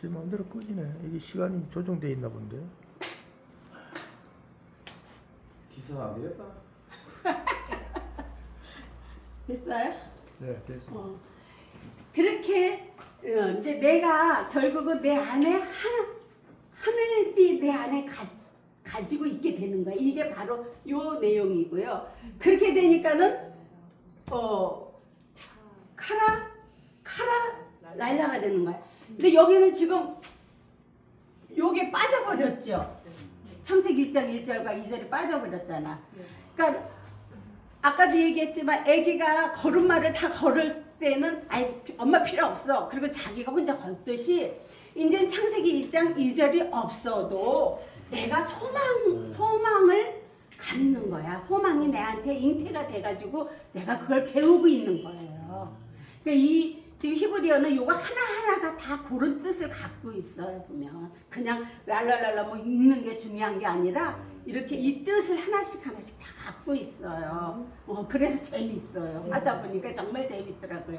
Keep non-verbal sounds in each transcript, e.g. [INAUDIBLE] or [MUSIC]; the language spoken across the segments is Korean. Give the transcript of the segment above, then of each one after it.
제 마음대로 꺼지네. 이게 시간이 조정돼 있나 본데. 기사 안 되겠다. [LAUGHS] 됐어요? 네, 됐어. 어. 그렇게 어, 이제 내가 결국은 내 안에 하나 하늘이 내 안에 가, 가지고 있게 되는 거야. 이게 바로 요 내용이고요. 그렇게 되니까는 어 카라 카라 랄라가 되는 거야. 근데 여기는 지금 요게 빠져버렸죠. 창세기 1장 1절과 2절이 빠져버렸잖아. 그러니까 아까도 얘기했지만 아기가 걸음마를 다 걸을 때는 아이 엄마 필요 없어. 그리고 자기가 혼자 걷듯이 이제 창세기 1장 2절이 없어도 내가 소망 소망을 갖는 거야. 소망이 내한테 잉태가 돼가지고 내가 그걸 배우고 있는 거예요. 그러니까 이 지금 히브리어는 요거 하나하나가 다 그런 뜻을 갖고 있어요 보면 그냥 랄랄랄라 뭐 읽는 게 중요한 게 아니라 이렇게 이 뜻을 하나씩 하나씩 다 갖고 있어요. 어 그래서 재밌어요. 하다 보니까 정말 재밌더라고요.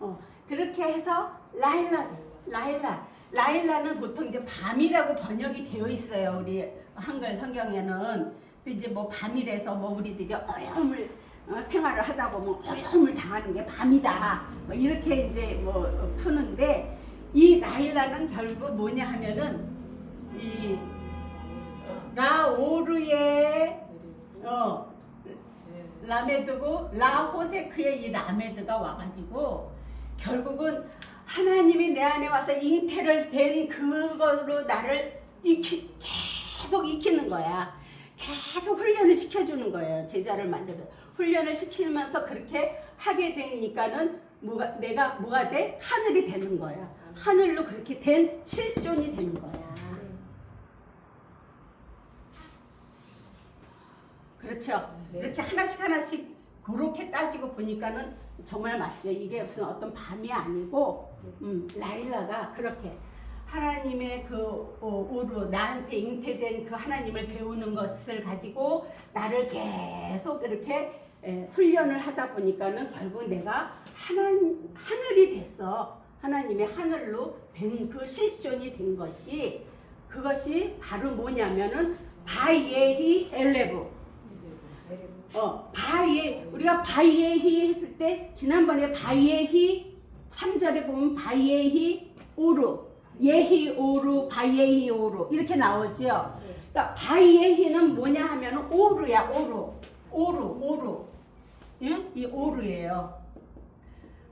어 그렇게 해서 라일라 라일라 라일라는 보통 이제 밤이라고 번역이 되어 있어요 우리 한글 성경에는 이제 뭐 밤이라서 뭐 우리들이 어려움을 어, 생활을 하다 보면 어려움을 당하는 게 밤이다. 뭐 이렇게 이제 뭐 어, 푸는데 이 라일라는 결국 뭐냐 하면은 이 라오르의 어 라메드고 라호세크의 이 라메드가 와가지고 결국은 하나님이 내 안에 와서 잉태를 된 그거로 나를 익히 계속 익히는 거야. 계속 훈련을 시켜주는 거예요. 제자를 만들어 훈련을 시키면서 그렇게 하게 되니까는 뭐가 내가 뭐가 돼 하늘이 되는 거야. 하늘로 그렇게 된 실존이 되는 거야. 그렇죠. 이렇게 하나씩 하나씩 그렇게 따지고 보니까는 정말 맞죠. 이게 무슨 어떤 밤이 아니고 음, 라일라가 그렇게 하나님의 그 어, 오루 나한테 잉태된 그 하나님을 배우는 것을 가지고 나를 계속 이렇게 에, 훈련을 하다 보니까는 결국 내가 하나 하늘이 됐어. 하나님의 하늘로 된 그 실존이 된 것이 그것이 바로 뭐냐면은 바이에히 엘레브 어, 바이에 우리가 바이에히 했을 때 지난번에 바이에히 3절에 보면 바이에히 오루 예히 오루 바이에히 오루 이렇게 나오죠. 그러니까 바이에히는 뭐냐 하면은 오루야 오루 오루 오루 응? 이 오루예요.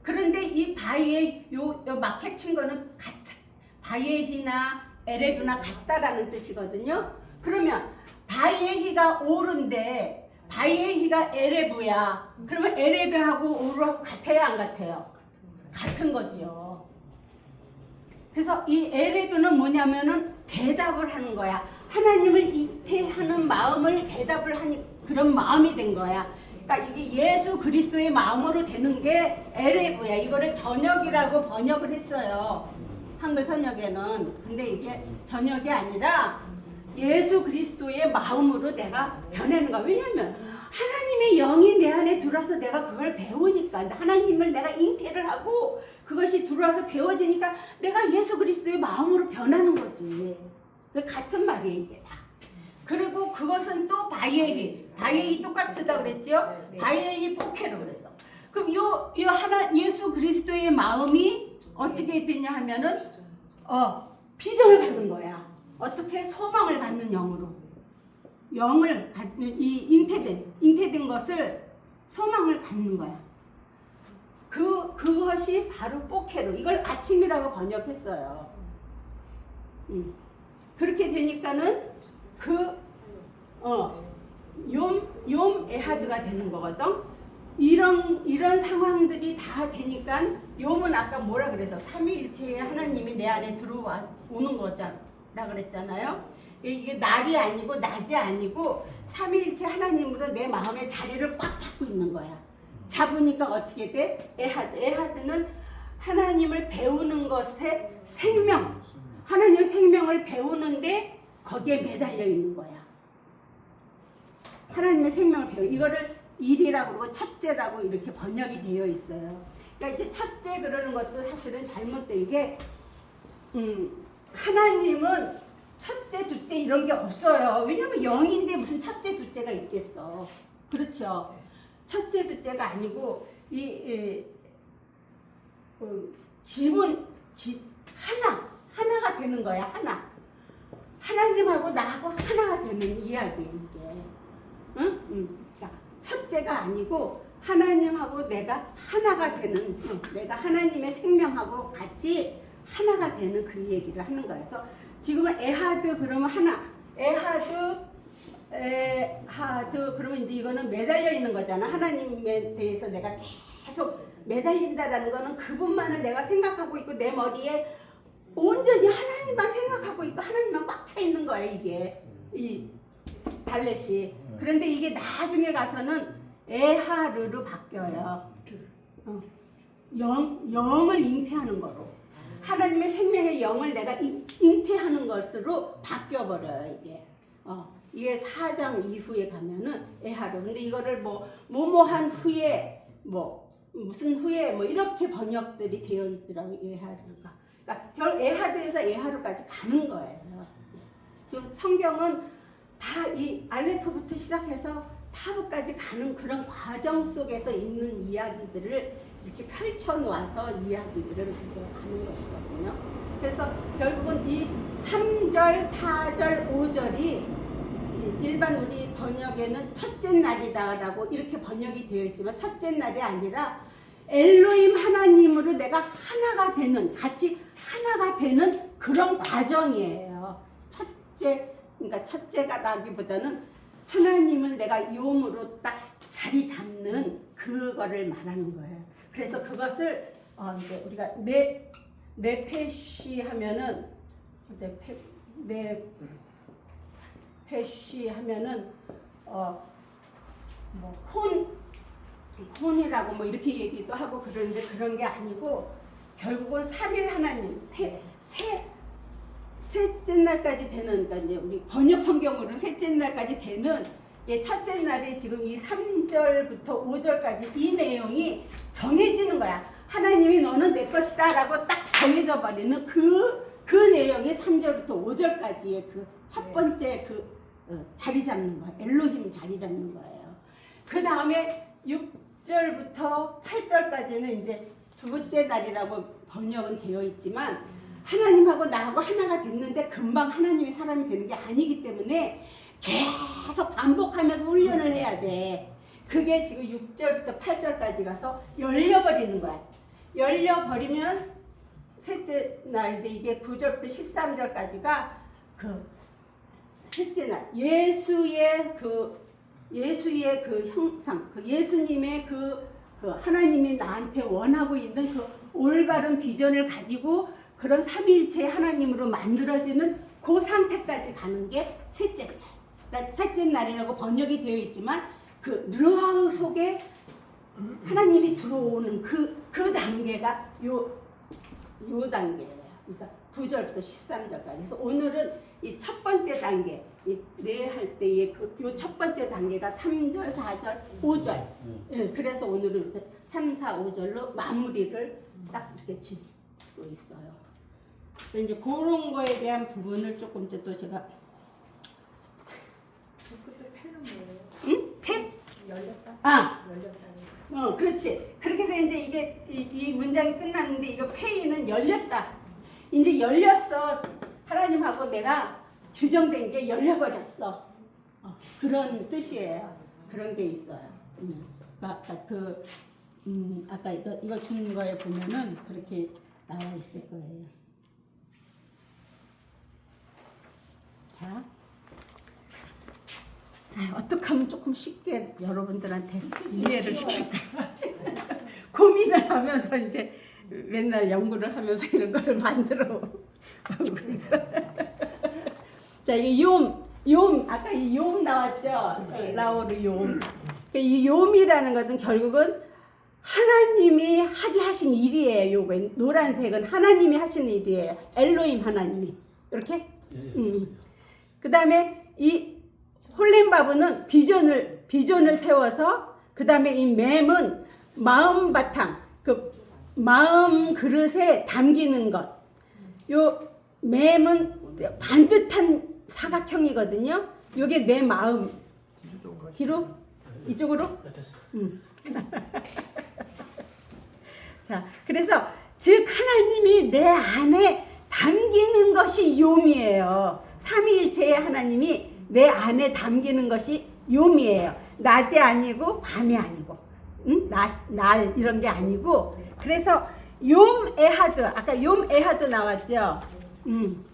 그런데 이 바이에 요, 요 마켓 친 거는 같은 바이에히나 에레브나 같다라는 뜻이거든요. 그러면 바이에히가 오른데 바이에히가 에레브야. 그러면 에레브하고 오르하고 같아요, 안 같아요? 같은 거지요. 그래서 이 에레브는 뭐냐면은 대답을 하는 거야. 하나님을 잉태하는 마음을 대답을 하니 그런 마음이 된 거야. 그러니까 이게 예수 그리스도의 마음으로 되는 게 에레브야. 이거를 저녁이라고 번역을 했어요. 한글 선역에는. 근데 이게 저녁이 아니라 예수 그리스도의 마음으로 내가 변하는 거야. 왜냐면 하나님의 영이 내 안에 들어와서 내가 그걸 배우니까 하나님을 내가 잉태를 하고 그것이 들어와서 배워지니까 내가 예수 그리스도의 마음으로 변하는 거지. 그 같은 말이에요 이게 다. 그리고 그것은 또 바이에히 바이에히 똑같다 그랬죠? 바이에히 포케로 그랬어. 그럼 요, 요 하나 예수 그리스도의 마음이 어떻게 됐냐 하면은 어 비전을 갖는 거야. 어떻게 소망을 갖는 영으로 영을 갖는 이 잉태된 잉태된 것을 소망을 갖는 거야. 그 그것이 바로 포케로 이걸 아침이라고 번역했어요. 음. 그렇게 되니까는 그 어 욤 욤 에하드가 되는 거거든. 이런 이런 상황들이 다 되니까 욤은 아까 뭐라 그래서 삼위일체의 하나님이 내 안에 들어와 오는 거잖아. 라 그랬잖아요. 이게 날이 아니고 낮이 아니고 삼위일체 하나님으로 내 마음의 자리를 꽉 잡고 있는 거야. 잡으니까 어떻게 돼? 에하드. 에하드는 하나님을 배우는 것에 생명. 하나님의 생명을 배우는데 거기에 매달려 있는 거야. 하나님의 생명을 배우. 이거를 일이라고 그러고 첫째라고 이렇게 번역이 되어 있어요. 그러니까 이제 첫째 그러는 것도 사실은 잘못된 게 음, 하나님은 첫째, 둘째 이런 게 없어요. 왜냐면 영인데 무슨 첫째, 둘째가 있겠어. 그렇죠. 첫째, 둘째가 아니고 이, 이 어, 기본 기, 하나 하나가 되는 거야 하나. 하나님하고 나하고 하나가 되는 이야기예요 이게. 응? 응. 첫째가 아니고 하나님하고 내가 하나가 되는 응, 내가 하나님의 생명하고 같이 하나가 되는 그 얘기를 하는 거여서 지금은 에하드 그러면 하나 에하드 에하드 그러면 이제 이거는 매달려 있는 거잖아 하나님에 대해서 내가 계속 매달린다라는 거는 그분만을 내가 생각하고 있고 내 머리에 온전히 하나님만 생각하고 있고 하나님만 꽉 차 있는 거야 이게 이 달렛이. 그런데 이게 나중에 가서는 에하르로 바뀌어요. 어. 영, 영을 잉태하는 거로. 하나님의 생명의 영을 내가 잉- 잉태하는 것으로 바뀌어버려요 이게. 어. 이게 사장 이후에 가면은 에하르. 근데 이거를 뭐 뭐뭐한 후에 뭐 무슨 후에 뭐 이렇게 번역들이 되어 있더라고요 에하르가. 그러니까 결 에하드에서 에하르까지 가는 거예요. 지금 성경은 다 이 알레프부터 시작해서 타브까지 가는 그런 과정 속에서 있는 이야기들을 이렇게 펼쳐 놓아서 이야기들을 만들어 가는 것이거든요. 그래서 결국은 이 3절, 4절, 5절이 일반 우리 번역에는 첫째 날이다라고 이렇게 번역이 되어 있지만 첫째 날이 아니라 엘로임 하나님으로 내가 하나가 되는 같이 하나가 되는 그런 과정이에요. 첫째 그러니까 첫째가라기보다는 하나님을 내가 요음으로 딱 자리 잡는 그거를 말하는 거예요. 그래서 그것을 어 이제 우리가 내 내페시 하면은 내페 내 페시 하면은 어뭐혼 혼이라고 뭐 이렇게 얘기도 하고 그러는데 그런 게 아니고 결국은 삼일 하나님 세, 세 셋째 날까지 되는 그러니까 이제 우리 번역 성경으로는 셋째 날까지 되는 예, 첫째 날이 지금 이 3절부터 5절까지 이 내용이 정해지는 거야. 하나님이 너는 내 것이다 라고 딱 정해져 버리는 그, 그 내용이 3절부터 5절까지의 그 첫 번째 그 어, 자리 잡는 거야. 엘로힘 자리 잡는 거예요. 그 다음에 6절부터 8절까지는 이제 두 번째 날이라고 번역은 되어 있지만 하나님하고 나하고 하나가 됐는데 금방 하나님이 사람이 되는 게 아니기 때문에 계속 반복하면서 훈련을 해야 돼. 그게 지금 6절부터 8절까지 가서 열려버리는 거야. 열려버리면 셋째 날 이제 이게 9절부터 13절까지가 그 셋째 날 예수의 그 예수의 그 형상, 그 예수님의 그, 그 하나님이 나한테 원하고 있는 그 올바른 비전을 가지고 그런 삼위일체 하나님으로 만들어지는 그 상태까지 가는 게 셋째 날. 날- 셋째 날이라고 번역이 되어 있지만 그 르하우 속에 하나님이 들어오는 그, 그 단계가 요, 요 단계예요. 그러니까 9절부터 13절까지. 그래서 오늘은 이 첫 번째 단계, 이내할 때의 그 요 첫 번째 단계가 3절, 4절, 5절. 예, 그래서 오늘은 이렇게 3, 4, 5절로 마무리를 딱 이렇게 짓고 있어요. 그래서 이제 그런 거에 대한 부분을 조금 이제 또 제가 그때 패는 뭐예요? 응? 팩? 열렸다? 아, 열렸다. 어, 그렇지. 그렇게 해서 이제 이게 이, 이 문장이 끝났는데 이거 페이는 열렸다. 이제 열렸어. 하나님하고 내가 규정된 게 열려버렸어. 어, 그런 뜻이에요. 그런 게 있어요. 음. 아까 그 음, 아까 이거 이거 준 거에 보면은 그렇게 나와 있을 거예요. 자. 아, 어떻게 하면 조금 쉽게 여러분들한테 이해를 시킬까 [LAUGHS] 고민을 하면서 이제 맨날 연구를 하면서 이런 걸 만들어 오고 있어. [LAUGHS] 자, 이 욤, 욤, 아까 이욤 나왔죠? 라오르 욤. 그이 욤이라는 것은 결국은 하나님이 하게 하신 일이에요. 요거 노란색은 하나님이 하신 일이에요. 엘로임 하나님이 이렇게. 음. 그 다음에 이 홀렘바브는 비전을 비전을 세워서 그 다음에 이 맴은 마음 바탕 그 마음 그릇에 담기는 것 요 맴은 반듯한 사각형이거든요. 요게 내 마음. 뒤로. 뒤로? 이쪽으로? 네, 됐어. [LAUGHS] 자, 그래서 즉 하나님이 내 안에 담기는 것이 요미예요. 삼위일체의 하나님이 내 안에 담기는 것이 요미예요. 낮이 아니고 밤이 아니고, 응? 나, 날 이런 게 아니고. 그래서 욤 에하드 아까 욤 에하드 나왔죠. 음.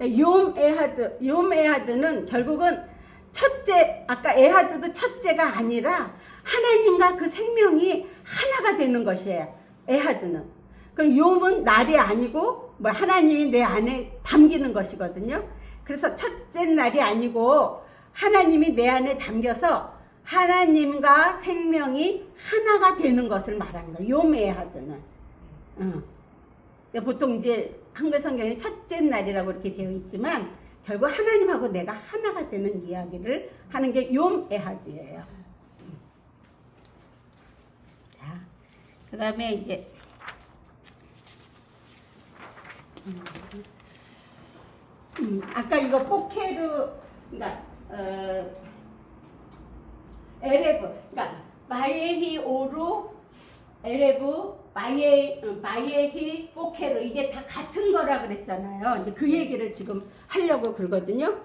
욤 에하드 욤 에하드는 결국은 첫째 아까 에하드도 첫째가 아니라 하나님과 그 생명이 하나가 되는 것이에요. 에하드는 그럼 욤은 날이 아니고 뭐 하나님이 내 안에 담기는 것이거든요. 그래서 첫째 날이 아니고 하나님이 내 안에 담겨서 하나님과 생명이 하나가 되는 것을. 욤 에하드는. 응. 그러니까 보통 이제 한글 성경에 첫째 날이라고 이렇게 되어 있지만 결국 하나님하고 내가 하나가 되는 이야기를 하는 게 욤에하드예요. 자, 그 다음에 이제 음, 음, 아까 이거 포케르 그러니까 어, 에레브 그러니까 마예히 오루 에레브 마예 어, 마예히 포케르 이게 다 같은 거라 그랬잖아요. 이제 그 얘기를 지금 하려고 그러거든요.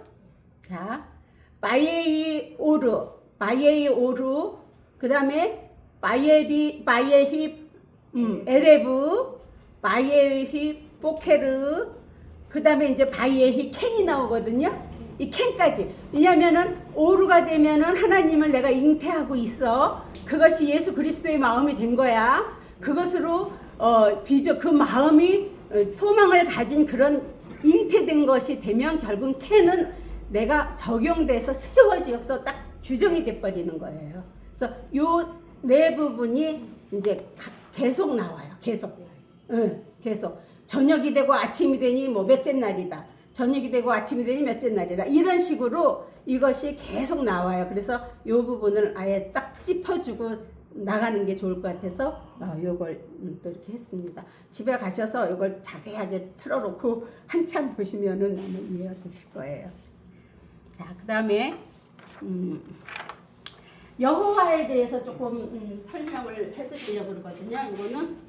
자, 마예히 오르, 마예히 오르, 그 다음에 마예리 마예히 음, 에레브, 마예히 포케르, 그 다음에 이제 바이에히 캔이 나오거든요. 이 캔까지. 왜냐면은 오르가 되면은 하나님을 내가 잉태하고 있어. 그것이 예수 그리스도의 마음이 된 거야. 그것으로 어 비저 그 마음이 어, 소망을 가진 그런 잉태된 것이 되면 결국 캔은 내가 적용돼서 세워져서 딱 규정이 돼 버리는 거예요. 그래서 요 네 부분이 이제 가- 계속 나와요. 계속. 응, 계속. 저녁이 되고 아침이 되니 뭐 몇째 날이다. 저녁이 되고 아침이 되니 몇째 날이다. 이런 식으로 이것이 계속 나와요. 그래서 이 부분을 아예 딱 짚어주고 나가는 게 좋을 것 같아서 어, 요걸 음, 또 이렇게 했습니다. 집에 가셔서 이걸 자세하게 틀어놓고 한참 보시면은 이해가 되실 거예요. 자, 그 다음에 음, 여호와에 대해서 조금 음, 설명을 해드리려고 그러거든요. 이거는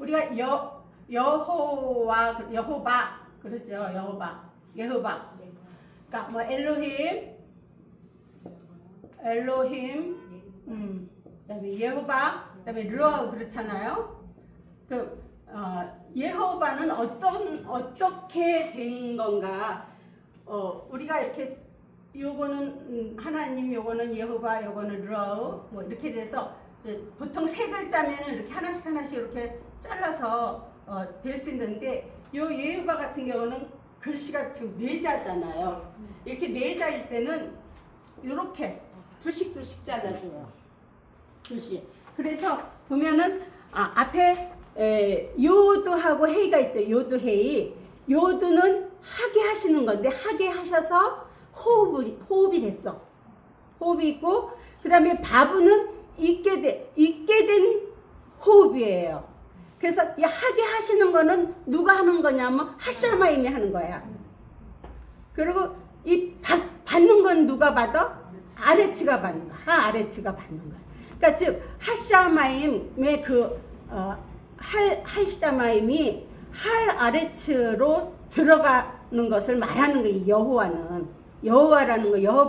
우리가 여 여호와 여호바 그렇죠? 여호바 여호바. 그러니까 뭐 엘로힘 엘로힘 음 그다음에 예호바 그다음에 르아 그렇잖아요. 그 어, 예호바는 어떤 어떻게 된 건가? 어 우리가 이렇게 쓰- 요거는 음, 하나님 요거는 예호바 요거는 르아우 뭐 이렇게 돼서 보통 세 글자면은 이렇게 하나씩 하나씩 이렇게 잘라서 어, 될수 있는데 요 예후바 같은 경우는 글씨가 지금 네 자잖아요. 이렇게 네 자일 때는 이렇게 두씩 두씩 잘라줘요. 두씩. 그래서 보면은 아, 앞에 에, 요두하고 헤이가 있죠. 요두 헤이. 요두는 하게 하시는 건데 하게 하셔서 호흡이 호흡이 됐어. 호흡이 있고 그다음에 바브는 있게 돼 있게 된 호흡이에요. 그래서 이 하게 하시는 거는 누가 하는 거냐면 하샤마임이 하는 거야. 그리고 이 받, 받는 건 누가 받아? 아레츠가 받는 거야. 하 아레츠가 받는 거야. 그러니까 즉 하샤마임의 그 어, 할 할샤마임이 할 아레츠로 들어가는 것을 말하는 거예요. 여호와는 여호와라는 거 여호와